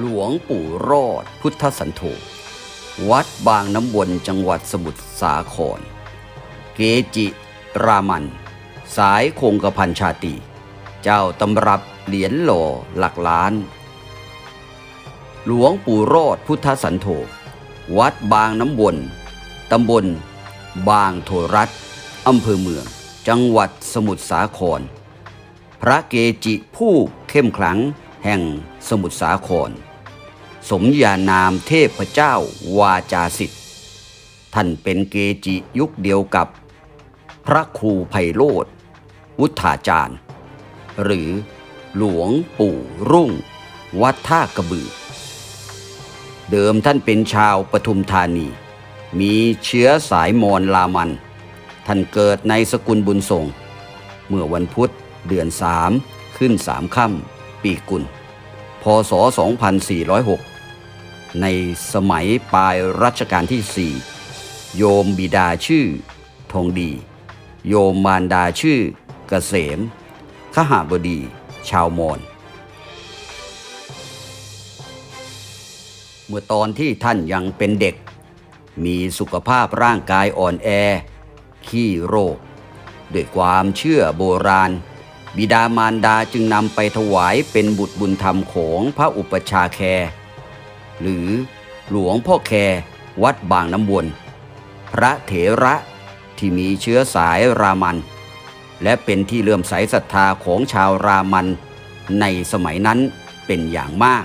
หลวงปู่รอดพุทธสันโธวัดบางน้ำวนจังหวัดสมุทรสาคร เกจิรามัน สายคงกระพันชาติ เจ้าตำรับเหรียญหล่อหลักล้าน หลวงปู่รอดพุทธสันโธวัดบางน้ำวนตำบล บางโทรัฐอำเภอเมือง จังหวัดสมุทรสาคร พระเกจิผู้เข้มขลัง แห่งสมุทรสาคร สมญานามเทพเจ้าวาจาสิทธิ์ ท่านเป็นเกจิยุคเดียวกับ พระครูไพโรธวุฒาจารย์ หรือหลวงปู่รุ่ง วัดท่ากระบือ เดิมท่านเป็นชาวปทุมธานี มีเชื้อสายมอญลามัน ท่านเกิดในสกุลบุญทรง เมื่อวันพุธเดือนสามขึ้นสามค่ำ ปีกุล พศ 2406 ในสมัยปลายรัชกาลที่สี่โยมบิดาชื่อ ทองดี โยมมารดาชื่อเกษม ขหาบดี ชาวมอญเมื่อตอนที่ท่านยังเป็นเด็ก มีสุขภาพร่างกายอ่อนแอ ขี้โรค ด้วยความเชื่อโบราณ บิดามารดาจึงนำไปถวายเป็นบุตรบุญธรรมของพระอุปชาย์แคหรือหลวงพ่อแควัดบางน้ำวน พระเถระที่มีเชื้อสายรามัน และเป็นที่เลื่อมใสศรัทธาของชาวรามันในสมัยนั้นเป็นอย่างมาก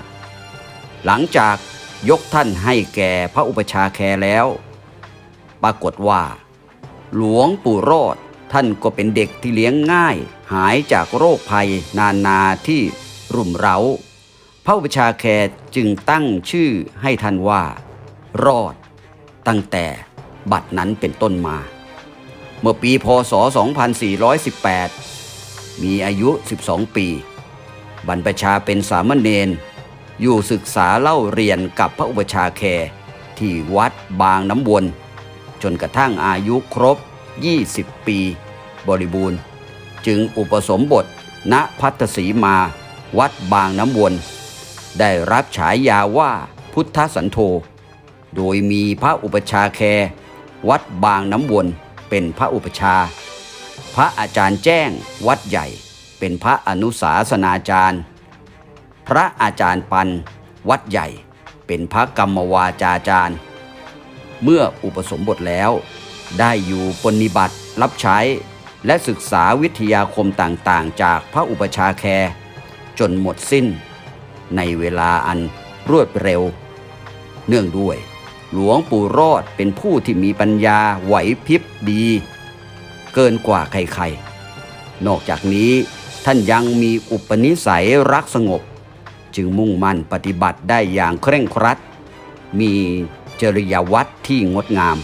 หลังจากยกท่านให้แก่พระอุปชาย์แคแล้ว ปรากฏว่า หลวงปู่รอด ท่านก็เป็นเด็กที่เลี้ยงง่าย หายจากโรคภัยนานาที่รุมเร้า พระอุปชาย์แคจึงตั้งชื่อให้ท่านว่า รอด ตั้งแต่บัดนั้นเป็นต้นมา เมื่อปีพศ 2418 มีอายุ 12 ปี บรรพชาเป็นสามเณรอยู่ศึกษาเล่าเรียนกับพระอุปชาย์แคที่วัดบางน้ำวน จนกระทั่งอายุครบ 20 ปี บริบูรณ์ จึงอุปสมบท ณพัทสีมา วัดบางน้ำวน ได้รับฉายาว่าพุทธสันโธโดยมีพระอุปชาแค วัดบางน้ำวนเป็นพระอุปชา พระอาจารย์แจ้งวัดใหญ่เป็นพระอนุสาสนาจารย์ พระอาจารย์ปัน วัดใหญ่ เป็นพระกรรมวาจาจารย์ เมื่ออุปสมบทแล้ว ได้อยู่ปฏิบัติ รับใช้ และศึกษาวิทยาคมต่างๆ จากพระอุปชาย์แคจนหมดสิ้น ในเวลาอันรวดเร็ว เนื่องด้วย หลวงปู่รอดเป็นผู้ที่มีปัญญาไหวพริบดี เกินกว่าใครๆ นอกจากนี้ท่านยังมีอุปนิสัยรักสงบ จึงมุ่งมั่นปฏิบัติได้อย่างเคร่งครัด มีจริยวัตรที่งดงาม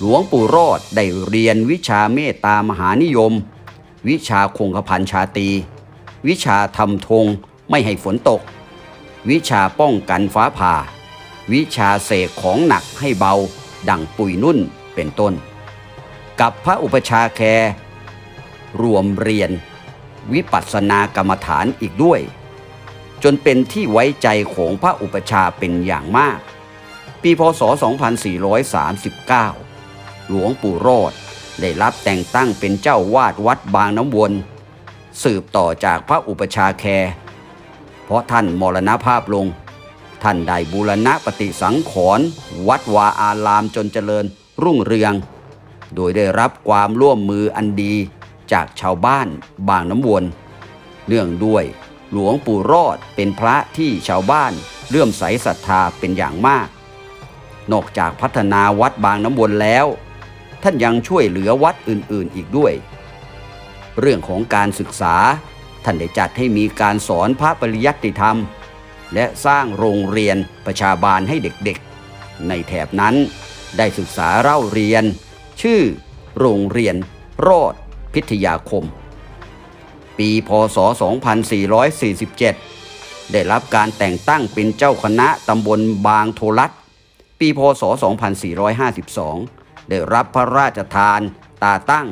หลวงปู่รอดได้เรียนวิชาเมตตามหานิยม วิชาคงกระพันชาตี วิชาทำธงไม่ให้ฝนตก วิชาป้องกันฟ้าผ่า วิชาเสกของหนักให้เบา ดั่งปุยนุ่นเป็นต้น กับพระอุปชาแครรวมเรียน วิปัสสนากรรมฐานอีกด้วย จนเป็นที่ไว้ใจของพระอุปชาเป็นอย่างมาก ปีพศ 2439 หลวงปู่รอด ได้รับแต่งตั้งเป็นเจ้าวาดวัดบางน้ำวน สืบต่อจากพระอุปชาย์แคเพราะท่านมรณภาพลง ท่านได้บูรณะปฏิสังขรณ์วัดวาอารามจนเจริญรุ่งเรือง โดยได้รับความร่วมมืออันดีจากชาวบ้านบางน้ำวนเนื่องด้วยหลวงปู่รอดเป็นพระที่ชาวบ้านเลื่อมใสศรัทธาเป็นอย่างมาก นอกจากพัฒนาวัดบางน้ำวนแล้ว ท่านยังช่วยเหลือวัดอื่นๆอีกด้วย เรื่องของการศึกษา ท่านได้จัดให้มีการสอนพระปริยัติธรรม และสร้างโรงเรียนประชาบาลให้เด็กๆ ในแถบนั้นได้ศึกษาเล่าเรียน ชื่อ โรงเรียน รอด พิทยาคม ปีพศ 2447 ได้รับการแต่งตั้งเป็นเจ้าคณะตำบลบางโทรัตปีพศ 2452 ได้รับพระราชทานตาตั้ง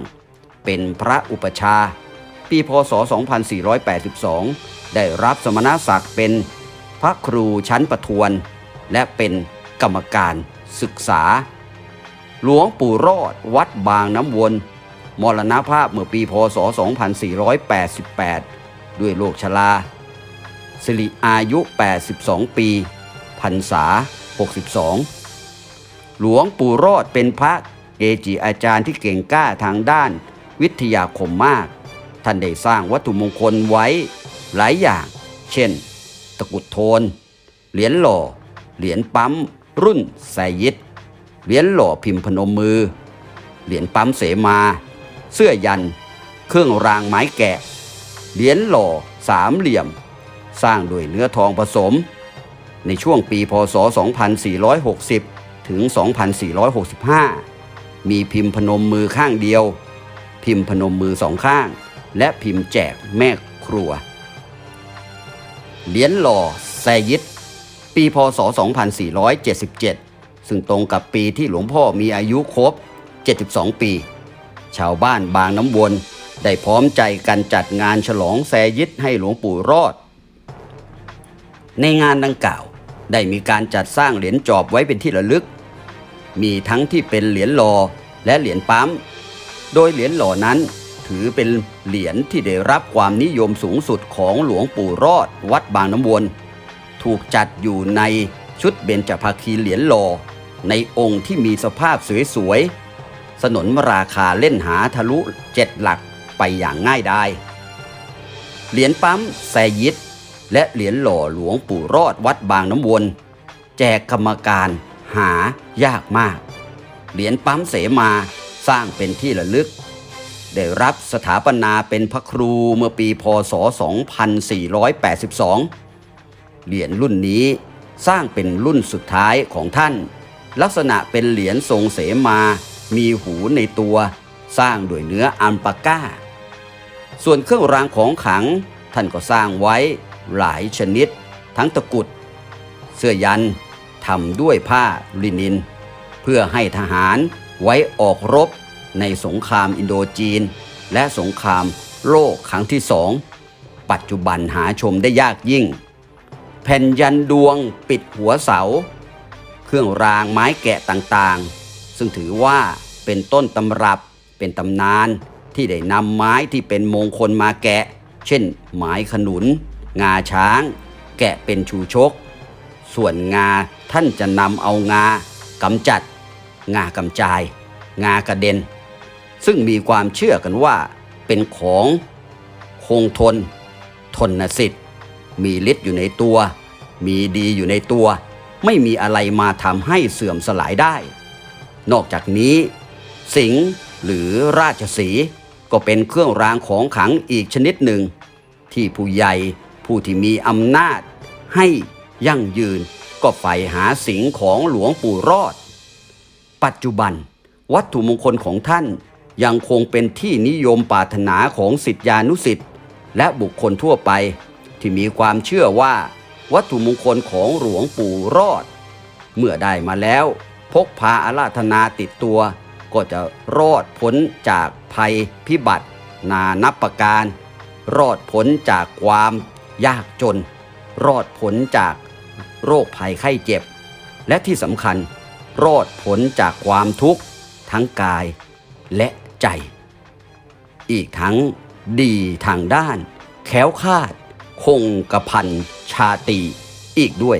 เป็นพระอุปชา ปีพศ 2482 ได้รับสมณศักดิ์เป็นพระครูชั้นประทวน และเป็นกรรมการศึกษา หลวงปู่รอดวัดบางน้ำวน มรณภาพเมื่อปีพศ 2488 ด้วยโรคชราสิริอายุ 82 ปีพรรษา 62 หลวงปู่รอดเป็นพระเกจิอาจารย์ที่เก่งกล้าทางด้าน วิทยาคมมาก ท่านได้สร้างวัตถุมงคลไว้หลายอย่าง เช่น ตะกุดโทน เหรียญหล่อ เหรียญปั๊ม รุ่นไซยิดเหรียญหล่อพิมพ์พนมมือ เหรียญปั๊มเสมา เสื้อยัน เครื่องรางไม้แกะ เหรียญหล่อสามเหลี่ยม สร้างโดยเนื้อทองผสม ในช่วงปีพศ 2460 ถึง 2465 มีพิมพ์พนมมือข้างเดียว พิมพ์พนมมือสองข้าง และพิมพ์แจกแม่ครัว เหรียญหล่อแซยิดปีพศ 2477 ซึ่งตรงกับปีที่หลวงพ่อมีอายุครบ 72 ปี ชาวบ้านบางน้ำวนได้พร้อมใจกันจัดงานฉลองแซยิดให้หลวงปู่รอด ในงานดังกล่าวได้มีการจัดสร้างเหรียญจอบไว้เป็นที่ระลึก มีทั้งที่เป็นเหรียญหลอและเหรียญปั๊ม โดยเหรียญหล่อนั้นถือเป็นเหรียญที่ได้รับความนิยมสูงสุดของหลวงปู่รอดวัดบางน้ำวน ถูกจัดอยู่ในชุดเบญจภาคีเหรียญหล่อในองค์ที่มีสภาพสวยๆ สนนราคาเล่นหาทะลุเจ็ดหลักไปอย่างง่ายดายเหรียญปั๊มแซยิดและเหรียญหล่อหลวงปู่รอดวัดบางน้ำวน แจกกรรมการ หายากมาก เหรียญปั๊มเสมาสร้างเป็นที่ระลึก ได้รับสถาปนาเป็นพระครูเมื่อปีพศ 2482 เหรียญรุ่นนี้สร้างเป็นรุ่นสุดท้ายของท่าน ลักษณะเป็นเหรียญทรงเสมา มีหูในตัว สร้างด้วยเนื้ออัลปาก้า ส่วนเครื่องรางของขังท่านก็สร้างไว้หลายชนิด ทั้งตะกุด เสื้อยัน ทำด้วยผ้าลินิน เพื่อให้ทหารไว้ออกรบในสงครามอินโดจีน และสงครามโลกครั้งที่สอง ปัจจุบันหาชมได้ยากยิ่ง แผ่นยันดวงปิดหัวเสา เครื่องรางไม้แกะต่างๆ ซึ่งถือว่าเป็นต้นตำรับเป็นตำนานที่ได้นำไม้ที่เป็นมงคลมาแกะ เช่น ไม้ขนุน งาช้าง แกะเป็นชูชก ส่วนงาท่านจะนำเอางากำจัด งากำจาย งากระเด็น ซึ่งมีความเชื่อกันว่าเป็นของคงทน ทนสิทธิ์ มีฤทธิ์อยู่ในตัว มีดีอยู่ในตัว ไม่มีอะไรมาทำให้เสื่อมสลายได้ นอกจากนี้ สิงหรือราชสีก็เป็นเครื่องรางของขังอีกชนิดหนึ่ง ที่ผู้ใหญ่ผู้ที่มีอำนาจให้ ยั่งยืนก็ใฝ่หาสิงของหลวงปู่รอด ปัจจุบัน วัตถุมงคลของท่านยังคงเป็นที่นิยมปรารถนาของสิทธิานุสิทธิ์และบุคคลทั่วไป ที่มีความเชื่อว่า วัตถุมงคลของหลวงปู่รอด เมื่อได้มาแล้ว พกพาอาราธนาติดตัว ก็จะรอดพ้นจากภัยพิบัติ นานับประการ รอดพ้นจากความยากจน รอดพ้นจาก โรคภัยไข้เจ็บ และที่สำคัญ รอดผลจากความทุกข์ ทั้งกายและใจ อีกทั้งดีทางด้านแค้วคาด คงกระพันชาติอีกด้วย